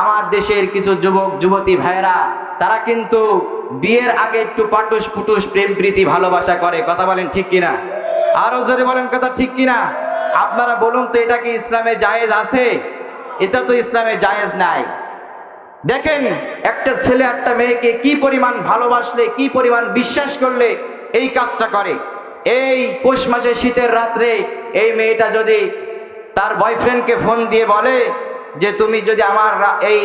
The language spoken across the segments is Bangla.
আমার দেশের কিছু যুবক, যুবতী ভাইয়েরা, তারা কিন্তু বিয়ের আগে একটু পাটুস পুটুস প্রেম প্রীতি ভালোবাসা করে। কথা বলেন ঠিক কিনা? আরও জোরে বলেন কথা ঠিক কিনা? আপনারা বলুন তো, এটা কি ইসলামে জায়েজ আছে? এটা তো ইসলামে জায়েজ নাই। দেখেন, একটা ছেলে, একটা মেয়েকে কি পরিমাণ ভালোবাসলে, কি পরিমাণ বিশ্বাস করলে এই কাজটা করে। এই পৌষ মাসে শীতের রাত্রে এই মেয়েটা যদি তার বয়ফ্রেন্ডকে ফোন দিয়ে বলে যে তুমি যদি আমার এই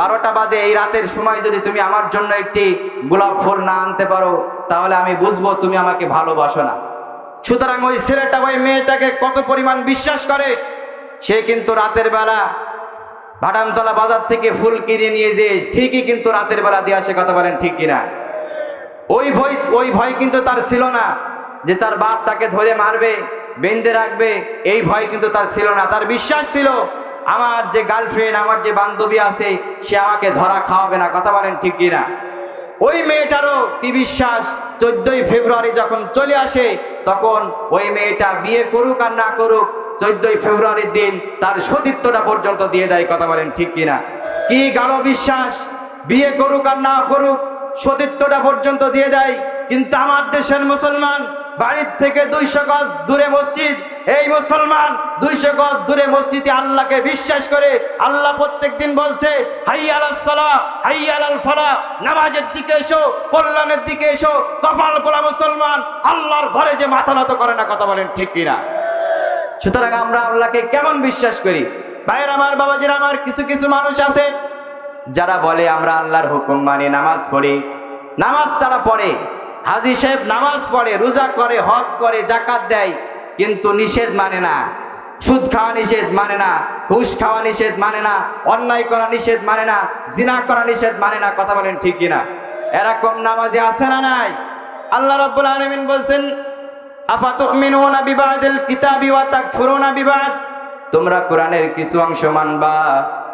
বারোটা বাজে এই রাতের সময় যদি তুমি আমার জন্য একটি গোলাপ ফুল না আনতে পারো, তাহলে আমি বুঝব তুমি আমাকে ভালোবাসো না। সুতরাং ওই ছেলেটা, ওই মেয়েটাকে কত পরিমাণ বিশ্বাস করে, সে কিন্তু রাতের বেলা ভাটামতলা বাজার থেকে ফুল কিনে নিয়ে যে ঠিকই কিন্তু রাতের বেলা দিয়ে আসে, কথা বলেন ঠিক কিনা? ওই ভয় ওই ভয় কিন্তু তার ছিল না যে তার বাপ তাকে ধরে মারবে, বেঁধে রাখবে, এই ভয় কিন্তু তার ছিল না। তার বিশ্বাস ছিল আমার যে গার্লফ্রেন্ড আমার যে বান্ধবী আছে, সে আমাকে ধরা খাওয়াবে না, কথা বলেন ঠিক কিনা? ওই মেয়েটারও কি বিশ্বাস? চোদ্দই ফেব্রুয়ারি যখন চলে আসে, তখন ওই মেয়েটা বিয়ে করুক আর না করুক, চোদ্দই ফেব্রুয়ারির দিন তার সতীত্বটা পর্যন্ত দিয়ে দেয়, কথা বলেন ঠিক কিনা? কি গাঢ় বিশ্বাস? বিয়ে করুক আর না করুক, সতীত্বটা পর্যন্ত দিয়ে দেয়। কিন্তু আমার দেশের মুসলমান বাড়ির থেকে দুইশো গজ দূরে মসজিদ। এই মুসলমান দুইশো গজ দূরে মসজিদে আল্লাহকে বিশ্বাস করে আল্লাহ প্রত্যেক দিন বলছে, হাই আলাল হাই আলাল ফলা নামাজের দিকে এসো, কল্যাণের দিকে এসো, কপাল পোলা মুসলমান, আল্লাহর ঘরে যে মাথা নত করে না, কথা বলেন ঠিক কিনা? সুতরাং আমরা আল্লাহকে কেমন বিশ্বাস করি? ভাইয়ের আমার, বাবাজির আমার, কিছু কিছু মানুষ আছে, যারা বলে, আমরা আল্লাহর হুকুম মানি, নামাজ পড়ি। নামাজ তারা পড়ে। হাজি সাহেব নামাজ পড়ে, রোজা করে, হজ করে, জাকাত দেয়, কিন্তু নিষেধ মানে না। সুদ খাওয়া নিষেধ মানে না, ঘুষ খাওয়া নিষেধ মানে না, অন্যায় করা নিষেধ মানে না, জিনা করা নিষেধ মানে না, কথা বলেন ঠিক কিনা? এরকম নামাজে আছে না নাই? আল্লাহ রাব্বুল আলামিন বলছেন, আফাতুমিনুনা বিবাদিল কিতাবি ওয়া তাকফুরুনা বিবাদ? তোমরা কোরআনের কিছু অংশ মানবা,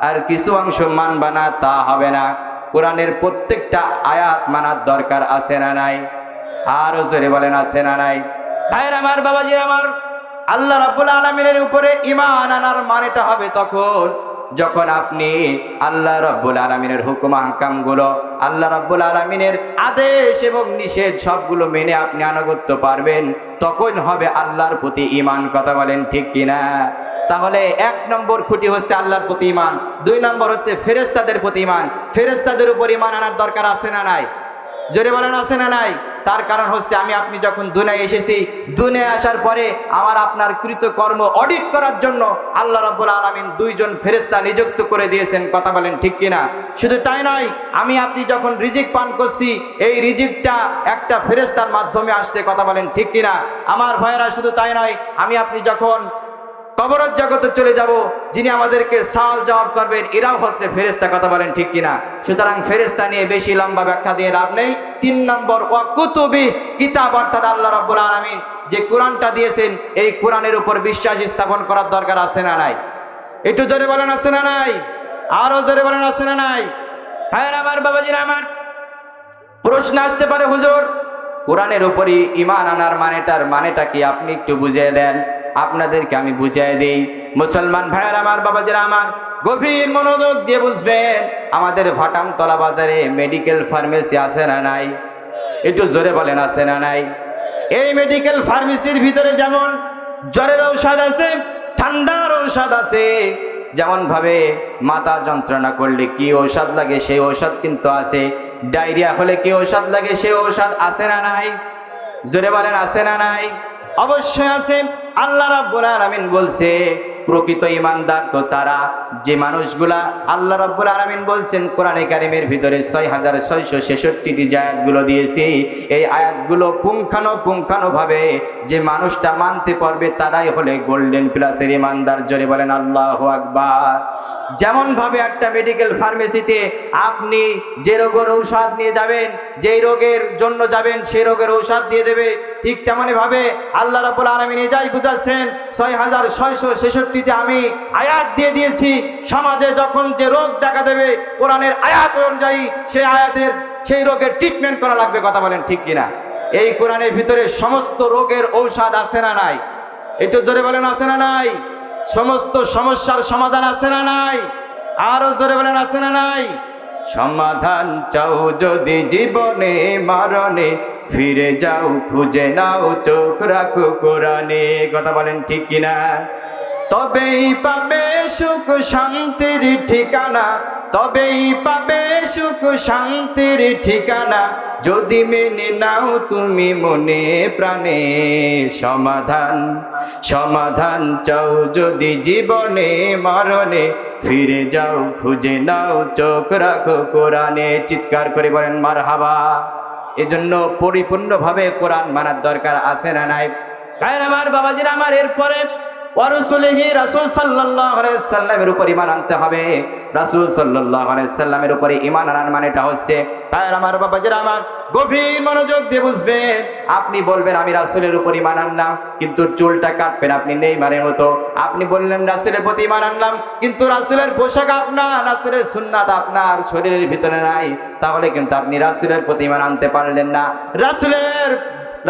আর কিছু অংশ মানবা না, তা হবে না। কোরআনের প্রত্যেকটা আয়াত মানার দরকার আছে না নাই? আরও জোরে বলেন, আছে না নাই? ভাইয়ের আমার, বাবাজির আমার, আল্লাহ রাব্বুল আলামিনের উপরে ঈমান আনার মানেটা হবে তখন যখন আপনি আল্লাহ রব্বুল আলমিনের হুকুম হাকামগুলো আল্লাহ রব্বুল আলমিনের আদেশ এবং নিষেধ সবগুলো মেনে আপনি আনুগত্য পারবেন, তখন হবে আল্লাহর প্রতি ইমান কথা বলেন ঠিক কিনা? তাহলে এক নম্বর খুঁটি হচ্ছে আল্লাহর প্রতি ইমান দুই নম্বর হচ্ছে ফেরেস্তাদের প্রতি ইমান ফেরেস্তাদের উপর ইমান আনার দরকার আছে না নাই? জোরে বলেন আছে না নাই? তার কারণ হচ্ছে আমি আপনি যখন দুনিয়ায় এসেছি, দুনিয়ায় আসার পরে আমার আপনার কৃতকর্ম অডিট করার জন্য আল্লাহ রাব্বুল আলামিন দুইজন ফেরেশতা নিযুক্ত করে দিয়েছেন। কথা বলেন ঠিক কিনা? শুধু তাই নয়, আমি আপনি যখন রিজিক পান করছি, এই রিজিকটা একটা ফেরেস্তার মাধ্যমে আসছে। কথা বলেন ঠিক কিনা? আমার ভাইয়েরা, শুধু তাই নয়, আমি আপনি যখন কবরত জগতে চলে যাব, যিনি আমাদেরকে সাল জবাব করবেন, এরাও হচ্ছে ফেরেস্তা কথা বলেন ঠিক কিনা? সুতরাং ফেরেস্তা নিয়ে বেশি লম্বা ব্যাখ্যা দিয়ে লাভ নেই। তিন নম্বর ওয়াকুতুবি কিতাব অর্থাৎ আল্লাহ রাব্বুল আলামিন যে কোরআনটা দিয়েছেন, এই কোরআনের উপর বিশ্বাস স্থাপন করার দরকার আছে না নাই? একটু জোরে বলেন, আছে না নাই? আরও জোরে বলেন, আছে না নাই? হ্যাঁ আমার বাবাজির আমার। প্রশ্ন আসতে পারে, হুজুর। কোরআনের উপরই ইমান আনার মানেটার মানেটা কি? আপনি একটু বুঝিয়ে দেন। আপনাদেরকে আমি বুঝিয়ে দিই। মুসলমান ভাইয়ের আমার, বাবাজিরা আমার, গভীর মনোযোগ দিয়ে বুঝবেন, আমাদের ভাটামতলা বাজারে মেডিকেল ফার্মেসি আছে না নাই? একটু জোরে বলেন, আছে না নাই? এই মেডিকেল ফার্মেসির ভিতরে যেমন জ্বরের ঔষধ আছে, ঠান্ডার ঔষধ আছে যেমন ভাবে মাথা যন্ত্রণা করলে কি ঔষধ লাগে, সেই ঔষধ কিন্তু আছে। ডায়রিয়া হলে কি ঔষধ লাগে, সেই ঔষধ আছে না নাই? জোরে বলেন, আছে না নাই? অবশ্যই আছে। আল্লাহ রাব্বুল আলামিন বলছে প্রকৃত ইমানদার তো তারা যে মানুষগুলা আল্লাহ রাব্বুল আলামিন বলছেন, কোরআনে কারিমের ভিতরে ছয় হাজার ছয়শো ছেষট্টিটি যে আয়াতগুলো দিয়েছি। এই আয়াতগুলো পুঙ্খানো পুঙ্খানো ভাবে যে মানুষটা মানতে পারবে, তারাই হলে গোল্ডেন প্লাসের ইমানদার। জোরে বলেন, আল্লাহ আকবার। যেমন ভাবে একটা মেডিকেল ফার্মেসিতে আপনি যে রোগের ঔষধ নিয়ে যাবেন, যেই রোগের জন্য যাবেন সেই রোগের ঔষধ দিয়ে দেবে। ঠিক তেমনই ভাবে আল্লাহ রাবুল আলমিন যাই বুঝাচ্ছেন ছয় হাজার ছয়শো ছেষট্টিতে আমি আয়াত দিয়ে দিয়েছি। সমাজে যখন যে রোগ দেখা দেবে, কোরআনের আয়াত অনুযায়ী সেই আয়াতের সেই রোগের ট্রিটমেন্ট করা লাগবে, কথা বলেন ঠিক কিনা? এই কোরআনের ভিতরে সমস্ত রোগের ঔষধ আছে না নাই? একটু জোরে বলেন, আছে না নাই? সমস্ত সমস্যার সমাধান আছে না নাই? আরও জোরে বলেন, আছে না নাই? সমাধান চাও যদি জীবনে মারণে, ফিরে যাও, খুঁজে নাও, চোখ রাখো কোরআনে, কথা বলেন ঠিক কিনা? তবেই পাবে সুখ শান্তির ঠিকানা, তবেই পাবে সুখ শান্তির ঠিকানা। যদি মেনে নাও তুমি মনে প্রাণে সমাধান সমাধান চাও যদি জীবনে মরণে। ফিরে যাও, খুঁজে নাও, চোখ রাখো কোরআনে, চিৎকার করে বলেন মার হাবা এজন্য পরিপূর্ণভাবে কোরআন মানার দরকার আছে না নাই? আমার বাবাজির আমার, এরপরে সাল্লামের উপর আনতে হবে। সাল্লামের উপরে হচ্ছে, তাই আমার গভীর মনোযোগ দিয়ে বুঝবেন, আপনি বলবেন, আমি রাসূলের উপর ইমান আনলাম, কিন্তু চুলটা কাটবেন আপনি নেই নেইমারের মতো। আপনি বললেন, রাসূলের প্রতি ঈমান আনলাম, কিন্তু রাসূলের পোশাক আপনার, রাসুলের সুন্নাত আপনার শরীরের ভিতরে নাই। তাহলে কিন্তু আপনি রাসূলের প্রতি ঈমান আনতে পারলেন না। রাসূলের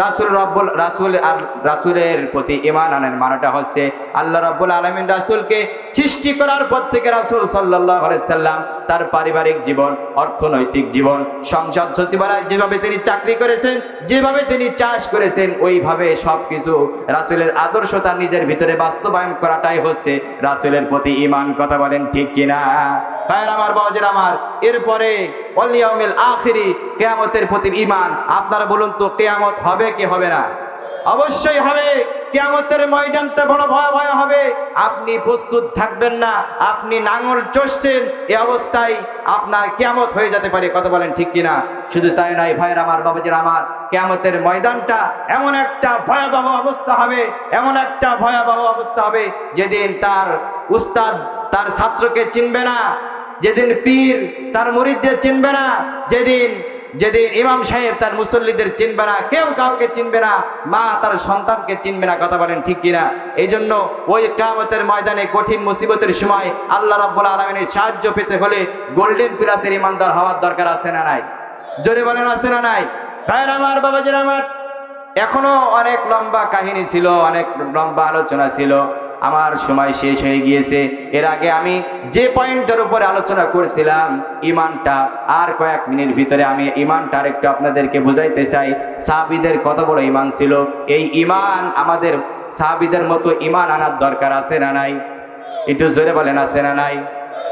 রাসুল রব্বুল রাসুল আর রাসুলের প্রতি ইমান আনের মানাটা হচ্ছে আল্লাহ রব্বুল আলমিন রাসুলকে সৃষ্টি করার পর থেকে রাসুল সাল্লাহ তার পারিবারিক জীবন, অর্থনৈতিক জীবন, সংসদ সচিবালয় যেভাবে তিনি চাকরি করেছেন, যেভাবে তিনি চাষ করেছেন, ওইভাবে সব কিছু রাসুলের আদর্শ তার নিজের ভিতরে বাস্তবায়ন করাটাই হচ্ছে রাসুলের প্রতি ইমান কথা বলেন ঠিক কিনা? ভাইয়ের আমার, বাবাজের আমার, এরপরে অলিয়াউমিল আখিরি, কেয়ামতের প্রতি ইমান আপনারা বলুন তো, কেয়ামত হবে কি হবে না? অবশ্যই হবে। কেয়ামতের ময়দানটা বড় ভয় ভয় হবে। আপনি প্রস্তুত থাকবেন না, আপনি নাঙল চষছেন, এ অবস্থায় আপনার কেয়ামত হয়ে যেতে পারে, কথা বলেন ঠিক কিনা? শুধু তাই নয়, ভাইয়ের আমার, বাবাজির আমার, কেয়ামতের ময়দানটা এমন একটা ভয়াবহ অবস্থা হবে, এমন একটা ভয়াবহ অবস্থা হবে, যেদিন তার উস্তাদ, তার ছাত্রকে চিনবে না যেদিন পীর তার মুরিদদের চিনবে না, যেদিন যেদিন ইমাম সাহেব তার মুসল্লিদের চিনবে না, কেউ কাউকে চিনবে না, মা তার সন্তানকে চিনবে না, কথা বলেন ঠিক কিনা? এই জন্য ওই কামতের ময়দানে কঠিন মুসিবতের সময় আল্লাহ রাব্বুল আলমিনের সাহায্য পেতে হলে গোল্ডেন প্লাসের ইমানদার হওয়ার দরকার আছে না নাই? জোরে বলেন আছে না নাই? ভাইয়ের আমার, বাবাজির আমার, এখনও অনেক লম্বা কাহিনী ছিল, অনেক লম্বা আলোচনা ছিল। আমার সময় শেষ হয়ে গিয়েছে। এর আগে আমি যে পয়েন্টের উপরে আলোচনা করেছিলাম, ইমানটা আর কয়েক মিনিট ভিতরে আমি ইমানটা আরেকটু আপনাদেরকে বুঝাইতে চাই। সাহাবিদের কত বড় ইমান ছিল? এই ইমান আমাদের সাহাবিদের মতো ইমান আনার দরকার আছে না নাই? একটু জোরে বলেন, আছে না নাই?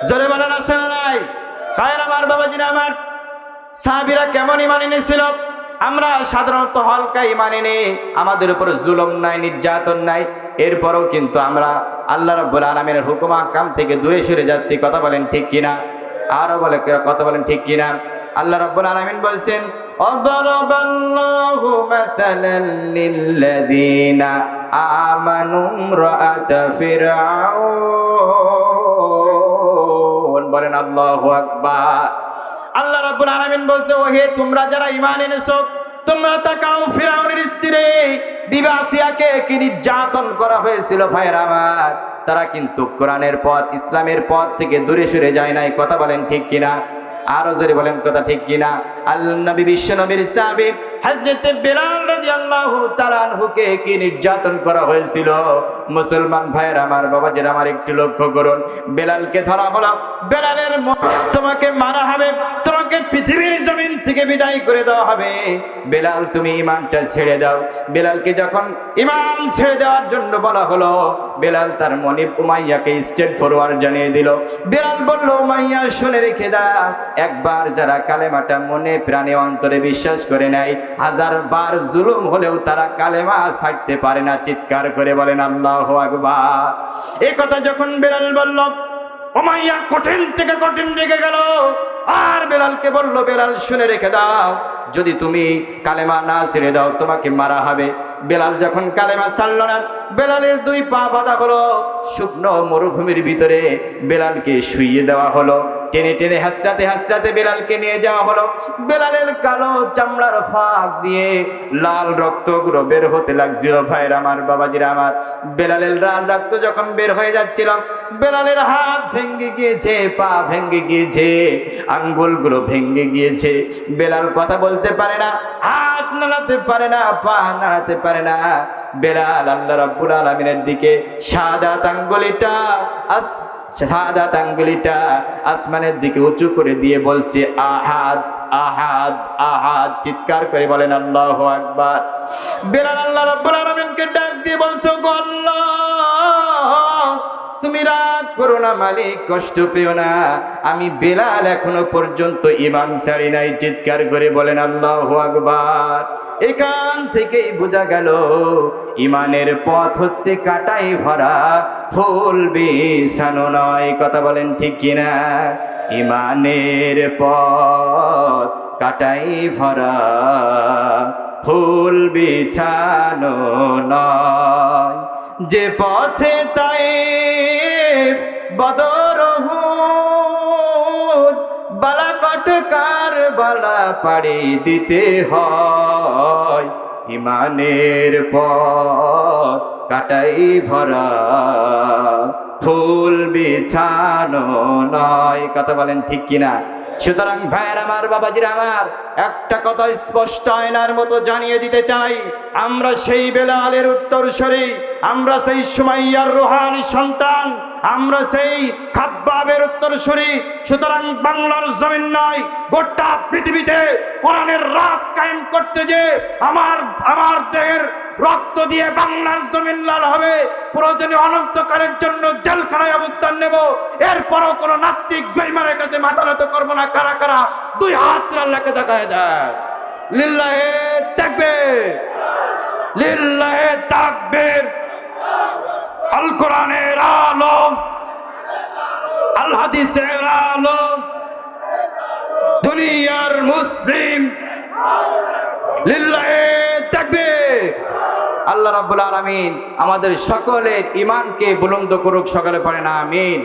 জোরে বলেন, আছে না নাই? আমার, বাবাজিরা আমার, সাহাবিরা কেমন ইমান এনেছিল? আমরা সাধারণত হালকা মানে নেই, আমাদের উপর জুলম নাই, নির্যাতন নাই। এরপরেও কিন্তু আমরা আল্লাহ রব্বুল আলমিনের হুকুম আকাম থেকে দূরে সরে যাচ্ছি। কথা বলেন ঠিক কিনা? আরও বলে কথা বলেন ঠিক কিনা? আল্লাহ রব্বুল আলমিন বলছেন বলেন আল্লাহ আকবা আল্লাহ রাব্বুল আলামিন বলছে ও হে তোমরা যারা ঈমান এনেছো, তোমরা তাকাও ফিরাউনের স্ত্রী, বিবাসিয়াকে কি নির্যাতন করা হয়েছিল ভাইয়ের আমার? তারা কিন্তু কোরআনের পথ, ইসলামের পথ থেকে দূরে সরে যায় নাই। কথা বলেন ঠিক কিনা? আরও জোরে বলেন, কথা ঠিক কিনা? আল্লাহ নবী বিশ্ব নবীর সাহাবী হযরতে বিলাল রাদিয়াল্লাহু তাআলা আনহুকে কি নির্যাতন করা হয়েছিল? মুসলমান ভাইয়ের আমার বাবা বাবাজির, আমার একটু লক্ষ্য করুন। বেলালকে ধরা হলো। বেলালের তোমাকে মারা হবে, তোমাকে পৃথিবীর জমিন থেকে বিদায় করে দেওয়া হবে। বেলাল, তুমি ইমানটা ছেড়ে দাও। বেলালকে যখন ইমান ছেড়ে দেওয়ার জন্য বলা হলো, বেলাল তার মনিব উমাইয়াকে স্টেট ফরওয়ার্ড জানিয়ে দিল। বেলাল বলল, উমাইয়া, শুনে রেখে দাও। একবার যারা কালেমাটা মনে প্রাণে অন্তরে বিশ্বাস করে নেয় হাজার বার জুলুম হলেও তারা কালেমা ছাড়তে পারে না, চিৎকার করে বলেন, আল্লাহ আকবার। এই কথা যখন বেলাল বলল ওমাইয়া কঠিন থেকে কঠিন রেখে গেল। আর বেলালকে বলল, বেলাল, শুনে রেখে দাও, যদি তুমি কালেমা না ছেড়ে দাও, তোমাকে মারা হবে। বেলাল যখন কালেমা ছাড়ল না, বেলালের দুই পা বাঁধা হলো, শুকনো মরুভূমির ভিতরে বেলালকে শুইয়ে দেওয়া হলো। টেনে টেনে হাসরাতে হাসরাতে বেলালকে নিয়ে যাওয়া হলো। বেলালের কালো চামড়ার ফাঁক দিয়ে লাল রক্তগুলো বের হতে লাগছিল ভাইয়ের আমার, বাবাজির আমার। বেলালের লাল রক্ত যখন বের হয়ে যাচ্ছিল, বেলালের হাত ভেঙে গিয়েছে, পা ভেঙে গিয়েছে আঙ্গুলগুলো ভেঙে গিয়েছে। বেলাল কথা বলতে পারে না, হাত নাড়াতে পারে না, পা নাড়াতে পারে না। বেলাল আল্লাহ রাব্বুল আলামিনের দিকে সাদা আঙ্গুলিটা আস সাদাত আঙ্গুলিটা আসমানের দিকে উঁচু করে দিয়ে বলছে, আহাদ আহাদ আহাদ। চিৎকার করে বলেন, আল্লাহ আকবার। বেলাল আল্লাহ রাব্বুল ডাক দিয়ে বলছো তুমি রাগ করো না মালিক, কষ্ট পেও না। আমি বেলাল এখনও পর্যন্ত ইমান ছাড়ি নাই। চিৎকার করে বলেন, আল্লাহ আকবার। এখান থেকেই বোঝা গেল, ইমানের পথ হচ্ছে কাটাই ভরা, ফুল বিছানো নয়। কথা বলেন ঠিক কিনা ইমানের পথ কাটাই ভরা, ফুল বিছানো নয়। যে পথে তাই বদর বালা কটকার বালা পাড়ি দিতে হয়। ইমানের পথ কাটাই ভরা। ফুল বিছানো নয়, কথা বলেন ঠিক কিনা? সুতরাং ভাইয়ের আমার, বাবাজির আমার, একটা কথা স্পষ্ট আয়নার মতো জানিয়ে দিতে চাই। আমরা সেই বেলালের উত্তর সরি আমরা সেই সুমাইয়ার রোহানি সন্তান, আমরা সেই খাব্বাবের উত্তর সরি সুতরাং বাংলার জমিন নয়, গোটা পৃথিবীতে কোরআনের রাজ কায়েম করতে যে আমার আমার দেহের রক্ত দিয়ে বাংলার জমিন লাল হবে, প্রয়োজনে অনন্তকালের জন্য জেলখানায় অবস্থান নেব। এরপরও কোন নাস্তিক বেইমানের কাছে মাথা নত করব না, কারা কারা? দুই হাত আল্লাহকে দেখায় দেয় লিল্লাহে দেখবে লিল্লাহে তাকবীর। আল কোরআনের আলম আল হাদিসের আলম দুনিয়ার মুসলিম। থাকবে আল্লাহ রাবুল আলমিন আমাদের সকলের ইমানকে বুলন্দ করুক, সকালে পারে না আমিন।